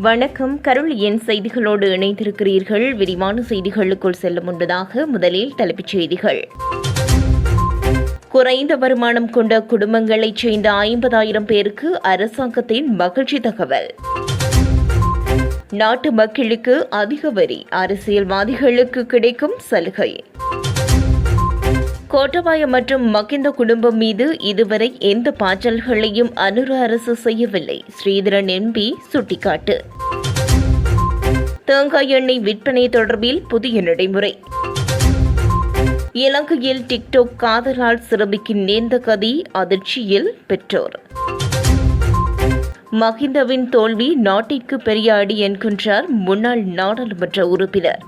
வணக்கம். கருள் என் செய்திகளோடு இணைந்திருக்கிறீர்கள். விரிவான செய்திகளுக்குள் செல்லும் முன்பதாக முதலில் தலைப்புச் செய்திகள். குறைந்த வருமானம் கொண்ட குடும்பங்களைச் சேர்ந்த ஐம்பதாயிரம் பேருக்கு அரசாங்கத்தின் மகிழ்ச்சி தகவல். நாட்டு மக்களுக்கு அதிக வரி. அரசியல்வாதிகளுக்கு கிடைக்கும் சலுகை. கோட்டபாய மற்றும் மகிந்த குடும்பம் மீது இதுவரை எந்த பாய்ச்சல்களையும் அனுர அரசு செய்யவில்லை. ஸ்ரீதரன் எம்பி சுட்டிக்காட்டு. தேங்காய் எண்ணெய் விற்பனை தொடர்பில் புதிய நடைமுறை. இலங்கையில் டிக்டாக் காதலால் சிறுமிக்கு நேர்ந்த கதி அதிர்ச்சியில் பெற்றோர். மஹிந்தவின் தோல்வி நாட்டிற்கு பெரிய அடி என்கின்றார் முன்னாள் நாடாளுமன்ற உறுப்பினர்.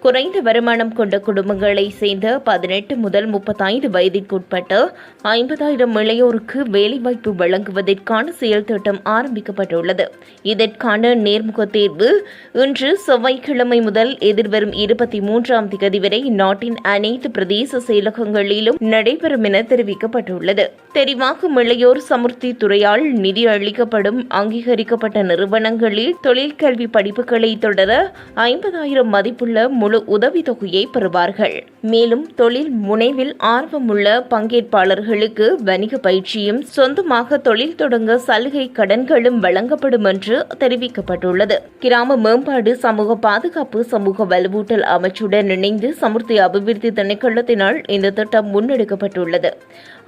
குறைந்த வருமானம் கொண்ட குடும்பங்களை சேர்ந்த பதினெட்டு முதல் முப்பத்தைந்து வயதிற்குட்பட்ட ஐம்பதாயிரம் இளையோருக்கு வேலைவாய்ப்பு வழங்குவதற்கான செயல் திட்டம் ஆரம்பிக்கப்பட்டுள்ளது. இதற்கான நேர்முக தேர்வு இன்று செவ்வாய்க்கிழமை முதல் எதிர்வரும் இருபத்தி மூன்றாம் தேதி வரை நாட்டின் அனைத்து பிரதேச செயலகங்களிலும் நடைபெறும் என தெரிவிக்கப்பட்டுள்ளது. தெரிவாகும் இளையோர் சமுர்த்தி துறையால் நிதி அளிக்கப்படும் அங்கீகரிக்கப்பட்ட நிறுவனங்களில் தொழிற்கல்வி படிப்புகளை தொடர ஐம்பதாயிரம் மதிப்புள்ள முழு உதவித்தொகையை பெறுவார்கள். மேலும் தொழில் முனைவில் ஆர்வமுள்ள பங்கேற்பாளர்களுக்கு வணிக பயிற்சியும் சொந்தமாக தொழில் தொடங்க சலுகை கடன்களும் வழங்கப்படும் என்று தெரிவிக்கப்பட்டுள்ளது. கிராம மேம்பாடு சமூக பாதுகாப்பு சமூக வலுவூட்டல் அமைச்சுடன் இணைந்து சமுர்த்தி அபிவிருத்தி திணைக்களத்தினால் இந்த திட்டம் முன்னெடுக்கப்பட்டுள்ளது.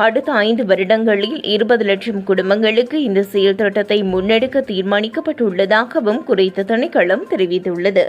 அடுத்த ஐந்து வருடங்களில் இருபது லட்சம் குடும்பங்களுக்கு இந்த செயல் திட்டத்தை முன்னெடுக்க தீர்மானிக்கப்பட்டுள்ளதாகவும் குறித்த திணைக்களம் தெரிவித்துள்ளது.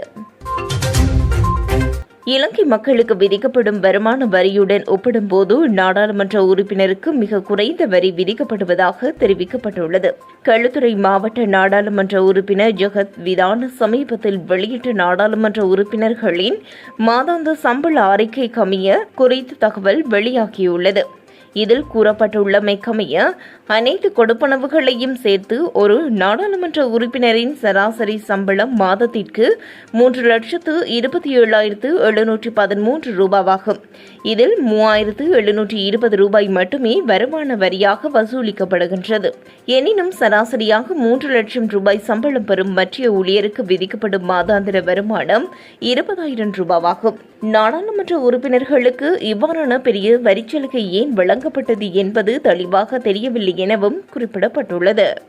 இலங்கை மக்களுக்கு விதிக்கப்படும் வருமான வரியுடன் ஒப்பிடும்போது நாடாளுமன்ற உறுப்பினருக்கு மிக குறைந்த வரி விதிக்கப்படுவதாக தெரிவிக்கப்பட்டுள்ளது. களுத்துறை மாவட்ட நாடாளுமன்ற உறுப்பினர் ஜெகத் விதான சமீபத்தில் வெளியிட்ட நாடாளுமன்ற உறுப்பினர்களின் மாதாந்த சம்பள அறிக்கை கமிய குறித்த தகவல் வெளியாகியுள்ளது. இதில் கூறப்பட்டுள்ளமைக்கமைய அனைத்து கொடுப்பனவுகளையும் சேர்த்து ஒரு நாடாளுமன்ற உறுப்பினரின் சராசரி சம்பளம் மாதத்திற்கு மூன்று லட்சத்து இருபத்தி ஏழாயிரத்து எழுநூற்றி பதிமூன்று ரூபாவாகும். இதில் மூவாயிரத்து எழுநூற்றி இருபது ரூபாய் மட்டுமே வருமான வரியாக வசூலிக்கப்படுகின்றது. எனினும் சராசரியாக மூன்று லட்சம் ரூபாய் சம்பளம் பெறும் மற்ற ஊழியருக்கு விதிக்கப்படும் மாதாந்திர வருமானம் இருபதாயிரம் ரூபாவாகும். நாடாளுமன்ற உறுப்பினர்களுக்கு இவ்வாறான பெரிய வரிச்சலுகை ஏன் வழங்கப்பட்டது என்பது தெளிவாக தெரியவில்லை எனவும் குறிப்பிடப்பட்டுள்ளது.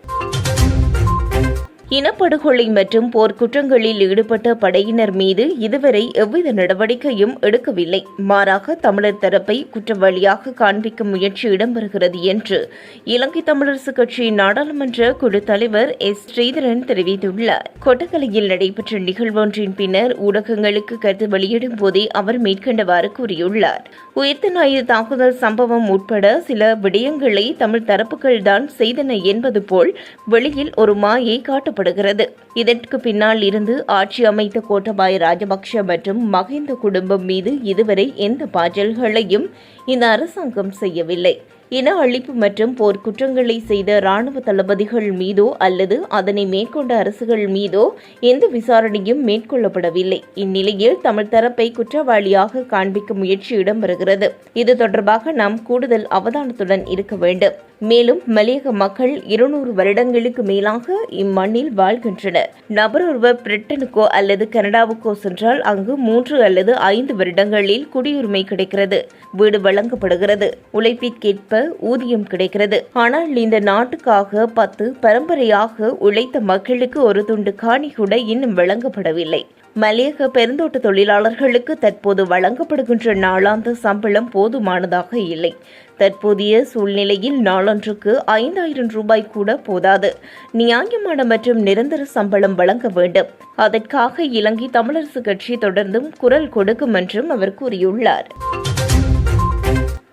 இனப்படுகொலை மற்றும் போர்க்குற்றங்களில் ஈடுபட்ட படையினர் மீது இதுவரை எவ்வித நடவடிக்கையும் எடுக்கவில்லை. மாறாக தமிழர் தரப்பை குற்றவாளியாக காண்பிக்கும் முயற்சி இடம்பெறுகிறது என்று இலங்கை தமிழரசு கட்சியின் நாடாளுமன்ற குழு தலைவர் எஸ். ஸ்ரீதரன் தெரிவித்துள்ளார். கொட்டக்கலையில் நடைபெற்ற நிகழ்வொன்றின் பின்னர் ஊடகங்களுக்கு கருத்து வெளியிடும் போதே அவர் மேற்கண்டவாறு கூறியுள்ளார். உயிர்த்த ஞாயிறு தாக்குதல் சம்பவம் உட்பட சில விடயங்களை தமிழ் தரப்புகள்தான் செய்தன என்பது போல் வெளியில் ஒரு மாயை காட்டப்படுகிறது இதற்கு பின்னால் இருந்து ஆட்சி அமைத்த கோட்டபாய ராஜபக்ஷ மற்றும் மகிந்த குடும்பம் மீது இதுவரை எந்த பாஜல்களையும் இந்த அரசாங்கம் செய்யவில்லை. இன அழிப்பு மற்றும் போர் குற்றங்களை செய்த ராணுவ தளபதிகள் மீதோ அல்லது அதனை மேற்கொண்ட அரசுகள் மீதோ எந்த விசாரணையும் மேற்கொள்ளப்படவில்லை. இந்நிலையில் தமிழ் தரப்பை குற்றவாளியாக காண்பிக்கும் முயற்சி இடம்பெறுகிறது. இது தொடர்பாக நாம் கூடுதல் அவதானத்துடன் இருக்க வேண்டும். மேலும் மலையக மக்கள் இருநூறு வருடங்களுக்கு மேலாக இம்மண்ணில் வாழ்கின்றனர். நபர் ஒருவர் பிரிட்டனுக்கோ அல்லது கனடாவுக்கோ சென்றால் அங்கு மூன்று அல்லது ஐந்து வருடங்களில் குடியுரிமை கிடைக்கிறது. வீடு வழங்கப்படுகிறது. உழைப்பிற்கேற்ப ஊதியம் கிடைக்கிறது. ஆனால் இந்த நாட்டுக்காக பத்து பரம்பரையாக உழைத்த மக்களுக்கு ஒரு துண்டு காணி கூட இன்னும் வழங்கப்படவில்லை. மலையக பெருந்தோட்ட தொழிலாளர்களுக்கு தற்போது வழங்கப்படுகின்ற நாளாந்த சம்பளம் போதுமானதாக இல்லை. தற்போதைய சூழ்நிலையில் நாளொன்றுக்கு ஐந்தாயிரம் ரூபாய் கூட போதாது. நியாயமான மற்றும் நிரந்தர சம்பளம் வழங்க வேண்டும். அதற்காக இலங்கை தமிழரசு கட்சி தொடர்ந்தும் குரல் கொடுக்கும் என்றும் அவர் கூறியுள்ளார்.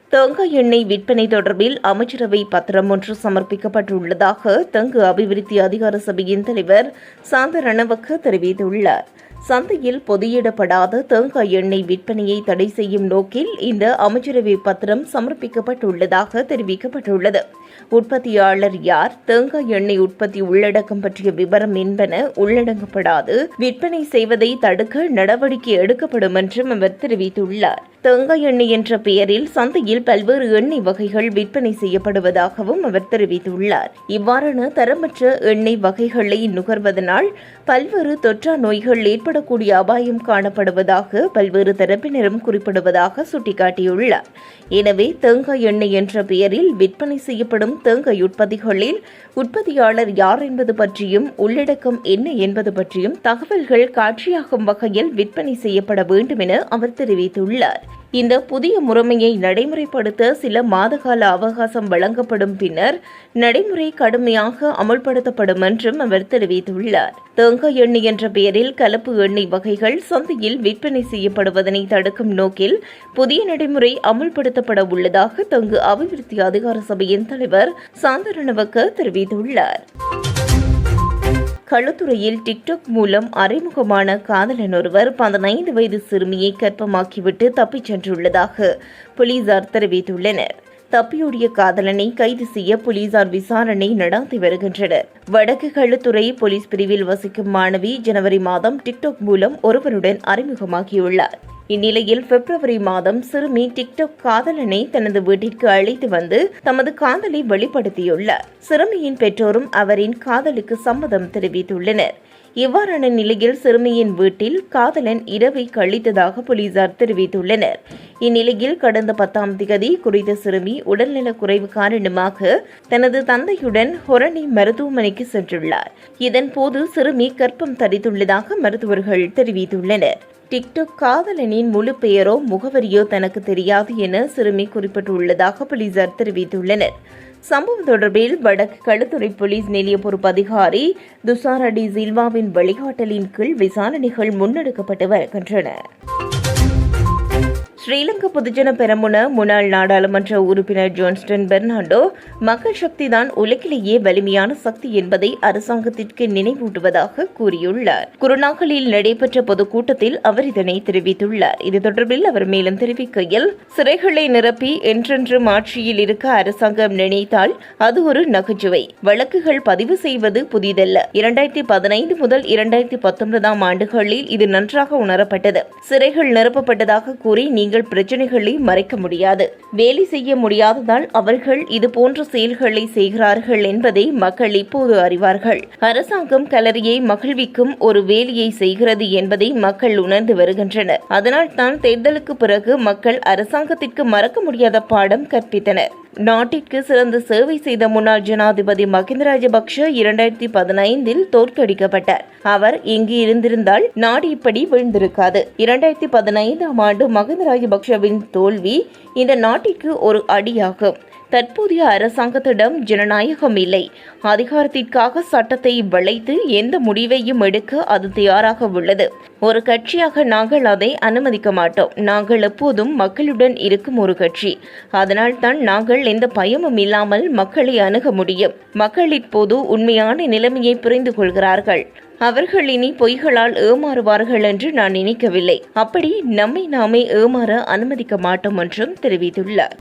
தேங்காய் எண்ணெய் விற்பனை தொடர்பில் அமைச்சரவை பத்திரம் ஒன்று சமர்ப்பிக்கப்பட்டுள்ளதாக தெங்கு அபிவிருத்தி அதிகார சபையின் தலைவர் சாந்த ரணவக்க தெரிவித்துள்ளார். சந்தையில் பொதியிடப்படாத தேங்காய் எண்ணெய் விற்பனையை தடை செய்யும் நோக்கில் இந்த அமைச்சரவை பத்திரம் சமர்ப்பிக்கப்பட்டுள்ளதாக தெரிவிக்கப்பட்டுள்ளது. உற்பத்தியாளர் யார்? தேங்காய் எண்ணெய் உற்பத்தி உள்ளடக்கம் பற்றிய விவரம் என்பன உள்ளடங்கப்படாது. விற்பனை செய்வதை தடுக்க நடவடிக்கை எடுக்கப்படும் என்றும் அவர் தெரிவித்துள்ளார். தேங்காய் எண்ணெய் என்ற பெயரில் சந்தையில் பல்வேறு எண்ணெய் வகைகள் விற்பனை செய்யப்படுவதாகவும் அவர் தெரிவித்துள்ளார். இவ்வாறான தரமற்ற எண்ணெய் வகைகளை நுகர்வதனால் பல்வேறு தொற்றா நோய்கள் ஏற்படக்கூடிய அபாயம் காணப்படுவதாக பல்வேறு தரப்பினரும் குறிப்பிடுவதாக சுட்டிக்காட்டியுள்ளார். எனவே தேங்காய் எண்ணெய் என்ற பெயரில் விற்பனை செய்யப்படும் தேங்காய் உற்பத்திகளில் உற்பத்தியாளர் யார் என்பது பற்றியும் உள்ளடக்கம் என்ன என்பது பற்றியும் தகவல்கள் காட்சியாகும் வகையில் விற்பனை செய்யப்பட வேண்டும் என அவர் தெரிவித்துள்ளார். இந்த புதிய முறைமையை நடைமுறைப்படுத்த சில மாதகால அவகாசம் வழங்கப்படும் பின்னர் நடைமுறை கடுமையாக அமல்படுத்தப்படும் என்றும் அவர் தெரிவித்துள்ளார். தேங்காய் எண்ணெய் என்ற பெயரில் கலப்பு எண்ணெய் வகைகள் சந்தையில் விற்பனை செய்யப்படுவதனை தடுக்கும் நோக்கில் புதிய நடைமுறை அமல்படுத்தப்பட உள்ளதாக தங்கு அபிவிருத்தி அதிகார சபையின் தலைவர் சாந்தரணவக்க தெரிவித்துள்ளார். களுத்துறையில் டிக்டாக் மூலம் அறிமுகமான காதலன் ஒருவர் பதினைந்து வயது சிறுமியை கற்பமாக்கிவிட்டு தப்பிச் சென்றுள்ளதாக போலீசார் தெரிவித்துள்ளனர். தப்பியோடிய காதலனை கைது செய்ய போலீசார் விசாரணை நடத்தி வருகின்றனர். வடக்கு கழுத்துறை போலீஸ் பிரிவில் வசிக்கும் மாணவி ஜனவரி மாதம் டிக்டாக் மூலம் ஒருவருடன் அறிமுகமாகியுள்ளார். இந்நிலையில் பிப்ரவரி மாதம் சிறுமி டிக்டாக் காதலனை தனது வீட்டிற்கு அழைத்து வந்து தமது காதலை வெளிப்படுத்தியுள்ளார். சிறுமியின் பெற்றோரும் அவரின் காதலுக்கு சம்மதம் தெரிவித்துள்ளனர். இவ்வாறான நிலையில் சிறுமியின் வீட்டில் காதலன் இரவை கழித்ததாக போலீசார் தெரிவித்துள்ளனர். இந்நிலையில் கடந்த பத்தாம் திகதி குறித்த சிறுமி உடல்நலக் குறைவு காரணமாக தனது தந்தையுடன் ஹொரணி மருத்துவமனைக்கு சென்றுள்ளார். இதன்போது சிறுமி கற்பம் தரித்துள்ளதாக மருத்துவர்கள் தெரிவித்துள்ளனர். டிக்டாக் காதலனின் முழு பெயரோ முகவரியோ தனக்கு தெரியாது என சிறுமி குறிப்பிட்டுள்ளதாக போலீசார் தெரிவித்துள்ளனர். சம்பவம் தொடர்பில் வடக்கு களுத்துறை போலீஸ் நிலைய பொறுப்பு அதிகாரி துசாரடி சில்வாவின் வழிகாட்டலின் கீழ் விசாரணைகள் முன்னெடுக்கப்பட்டு வருகின்றன. ஸ்ரீலங்கா பொதுஜன பெரமுன முன்னாள் நாடாளுமன்ற உறுப்பினர் ஜோன்ஸ்டன் பெர்னாண்டோ மக்கள் சக்தி தான் உலகிலேயே வலிமையான சக்தி என்பதை அரசாங்கத்திற்கு நினைவூட்டுவதாக கூறியுள்ளார். குருநாகலில் நடைபெற்ற பொதுக்கூட்டத்தில் அவர் இதனை தெரிவித்துள்ளார். இது தொடர்பில் அவர் மேலும் தெரிவிக்கையில் சிறைகளை நிரப்பி என்றென்றும் ஆட்சியில் இருக்க அரசாங்கம் நினைத்தால் அது ஒரு நகைச்சுவை. வழக்குகள் பதிவு செய்வது புதிதல்ல. இரண்டாயிரத்தி பதினைந்து முதல் இரண்டாயிரத்தி பத்தொன்பதாம் ஆண்டுகளில் இது நன்றாக உணரப்பட்டது. சிறைகள் நிரப்பப்பட்டதாக கூறி நீங்கள் பிரச்சனைகளை மறைக்க முடியாது. வேலை செய்ய முடியாததால் அவர்கள் இது போன்ற செயல்களை செய்கிறார்கள் என்பதை மக்கள் இப்போது அறிவார்கள். அரசாங்கம் கலரியை மகிழ்விக்கும் ஒரு வேலையை செய்கிறது என்பதை மக்கள் உணர்ந்து வருகின்றனர். அதனால் தான் தேர்தலுக்கு பிறகு மக்கள் அரசாங்கத்திற்கு மறக்க முடியாத பாடம் கற்பித்தனர். நாட்டிற்கு சிறந்த சேவை செய்த முன்னாள் ஜனாதிபதி மகிந்த ராஜபக்ஷ இரண்டாயிரத்தி பதினைந்தில் தோற்கடிக்கப்பட்டார். அவர் இங்கு இருந்திருந்தால் நாடு இப்படி வீழ்ந்திருக்காது. இரண்டாயிரத்தி பதினைந்தாம் ஆண்டு மகிந்த ராஜபக்ஷவின் தோல்வி இந்த நாட்டிற்கு ஒரு அடியாகும். தற்போதைய அரசாங்கத்திடம் ஜனநாயகம் இல்லை. அதிகாரத்திற்காக சட்டத்தை வளைத்து எந்த முடிவையும் எடுக்க அது தயாராக உள்ளது. ஒரு கட்சியாக நாங்கள் அதை அனுமதிக்க மாட்டோம். நாங்கள் எப்போதும் மக்களுடன் இருக்கும் ஒரு கட்சி. அதனால் தான் நாங்கள் எந்த பயமும் இல்லாமல் மக்களை அணுக முடியும். மக்கள் இப்போது உண்மையான நிலைமையை புரிந்து கொள்கிறார்கள். அவர்கள் இனி பொய்களால் ஏமாறுவார்கள் என்று நான் நினைக்கவில்லை. அப்படி நம்மை நாமே ஏமாற அனுமதிக்க மாட்டோம் என்றும் தெரிவித்துள்ளார்.